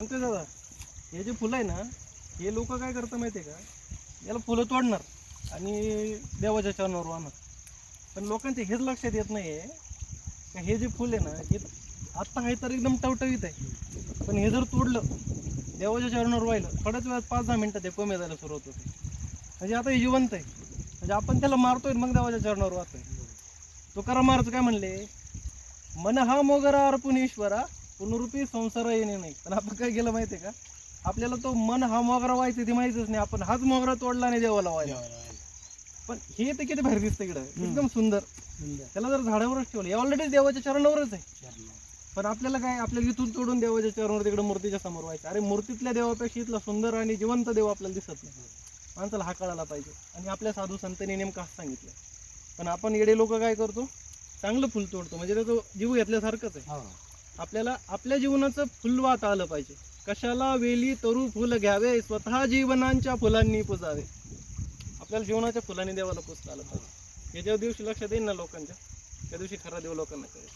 सांगते दादा हे जे फुलं आहे ना हे लोक काय करतात माहिती आहे का? याला फुलं तोडणार आणि देवाच्या चरणावर वाहणार पण लोकांचे हेच लक्षात येत नाही आहे का हे जे फुल आहे ना हे आत्ता आहे तर एकदम टवटवीत आहे. पण हे जर तोडलं देवाच्या चरणावर वाहिलं थोड्याच वेळात पाच दहा मिनटं ते कमी जायला सुरुवात होते. म्हणजे आता हे जिवंत आहे. म्हणजे आपण त्याला मारतोय मग देवाच्या चरणावर वाहतोय. तुकाराम महाराज काय म्हणले मन हा मोगरा अर्पुन ईश्वरा पुनरुपी संसार येणे नाही. पण आपण काय केलं माहितीये का? आपल्याला तो मन हा मोगरा व्हायचा ते माहितच नाही. आपण हाच मोगरा तोडला नाही देवाला व्हायला पण हे तर किती भारी दिसतं इकडं. एकदम सुंदर. त्याला जर झाडावरच ठेवलं हे ऑलरेडी देवाच्या चरणावरच आहे. पण आपल्याला काय? आपल्याला इथून तोडून देवाच्या चरणावर तिकडे मूर्तीच्या समोर व्हायचं. अरे मूर्तीतल्या देवापेक्षा इथला सुंदर आणि जिवंत देव आपल्याला दिसत नाही. माणसाला हा कळायला पाहिजे. आणि आपल्या साधू संतांनी नेमकं सांगितलं. पण आपण येडे लोक काय करतो? चांगलं फुल तोडतो. म्हणजे त्याचं जीव घेतल्यासारखंच आहे. आपल्याला आपल्या जीवनाचं फुलवात आलं पाहिजे. कशाला वेली तरू फुल घ्यावे? स्वतः जीवनांच्या फुलांनी पुजावे. आपल्याला जीवनाच्या फुलांनी देवाला पुजता आलं पाहिजे. हे ज्या दिवशी लक्षात येईल ना लोकांच्या त्या दिवशी खरा देव लोकांना कळेल